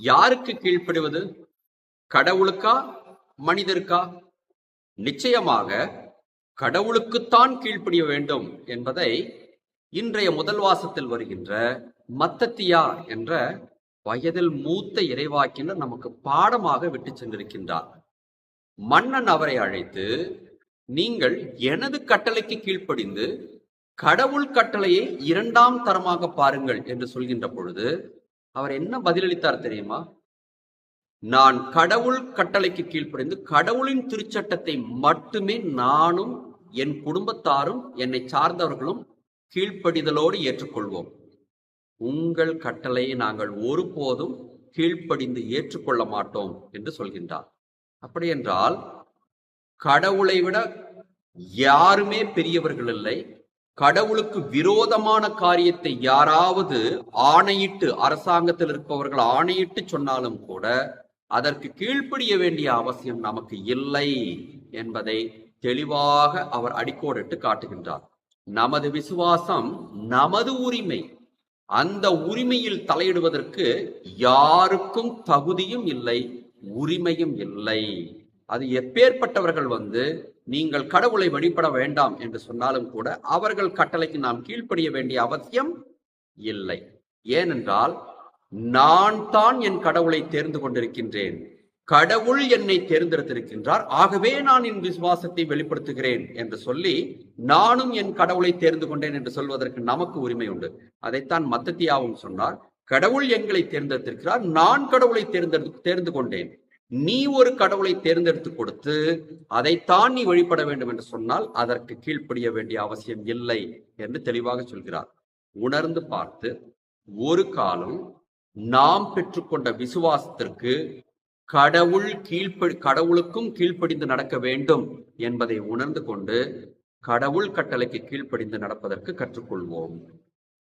யாருக்கு கீழ்ப்படுவது? கடவுளுக்கா? மனிதருக்கா? நிச்சயமாக கடவுளுக்குத்தான் கீழ்ப்படிய வேண்டும் என்பதை இன்றைய முதல் வாசத்தில் வருகின்ற மத்தத்தியா என்ற வயதில் மூத்த இறைவாக்கினர் நமக்கு பாடமாக விட்டு சென்றிருக்கின்றார். மன்னன் அவரை அழைத்து நீங்கள் எனது கட்டளைக்கு கீழ்ப்படிந்து கடவுள் கட்டளையை இரண்டாம் தரமாக பாருங்கள் என்று சொல்கின்ற பொழுது அவர் என்ன பதிலளித்தார் தெரியுமா? நான் கடவுள் கட்டளைக்கு கீழ்ப்படைந்து கடவுளின் திருச்சட்டத்தை மட்டுமே நானும் என் குடும்பத்தாரும் என்னை சார்ந்தவர்களும் கீழ்ப்படிதலோடு ஏற்றுக்கொள்வோம். உங்கள் கட்டளையை நாங்கள் ஒருபோதும் கீழ்ப்படிந்து ஏற்றுக்கொள்ள மாட்டோம் என்று சொல்கின்றார். அப்படி என்றால் கடவுளை விட யாருமே பெரியவர்கள் இல்லை. கடவுளுக்கு விரோதமான காரியத்தை யாராவது ஆணையிட்டு அரசாங்கத்தில் இருப்பவர்கள் ஆணையிட்டு சொன்னாலும் கூட அதற்கு கீழ்ப்படிய வேண்டிய அவசியம் நமக்கு இல்லை என்பதை தெளிவாக அவர் அடிக்கோடிட்டு காட்டுகின்றார். நமது விசுவாசம் நமது உரிமை அந்த உரிமையில் தலையிடுவதற்கு யாருக்கும் தகுதியும் இல்லை உரிமையும் இல்லை. அது எப்பேற்பட்டவர்கள் வந்து நீங்கள் கடவுளை வழிபட வேண்டாம் என்று சொன்னாலும் கூட அவர்கள் கட்டளைக்கு நாம் கீழ்ப்படிய வேண்டிய அவசியம் இல்லை. ஏனென்றால் நான் தான் என் கடவுளை தேர்ந்து கொண்டிருக்கின்றேன். கடவுள் என்னை தேர்ந்தெடுத்திருக்கின்றார். ஆகவே நான் என் விசுவாசத்தை வெளிப்படுத்துகிறேன் என்று சொல்லி நானும் என் கடவுளை தேர்ந்து கொண்டேன் என்று சொல்வதற்கு நமக்கு உரிமை உண்டு. அதைத்தான் மத்தத்தியாவும் சொன்னார். கடவுள் எங்களை தேர்ந்தெடுத்திருக்கிறார். நான் கடவுளை தேர்ந்தெடு தேர்ந்து கொண்டேன். நீ ஒரு கடவுளை தேர்ந்தெடுத்து கொடுத்து அதைத்தான் நீ வழிபட வேண்டும் என்று சொன்னால் அதற்கு கீழ்ப்படிய வேண்டிய அவசியம் இல்லை என்று தெளிவாக சொல்கிறார். உணர்ந்து பார்த்து ஒரு காலம் நாம் பெற்றுக்கொண்ட விசுவாசத்திற்கு கடவுள் கீழ்ப்படி கடவுளுக்கும் கீழ்ப்படிந்து நடக்க வேண்டும் என்பதை உணர்ந்து கொண்டு கடவுள் கட்டளைக்கு கீழ்ப்படிந்து நடப்பதற்கு கற்றுக்கொள்வோம்.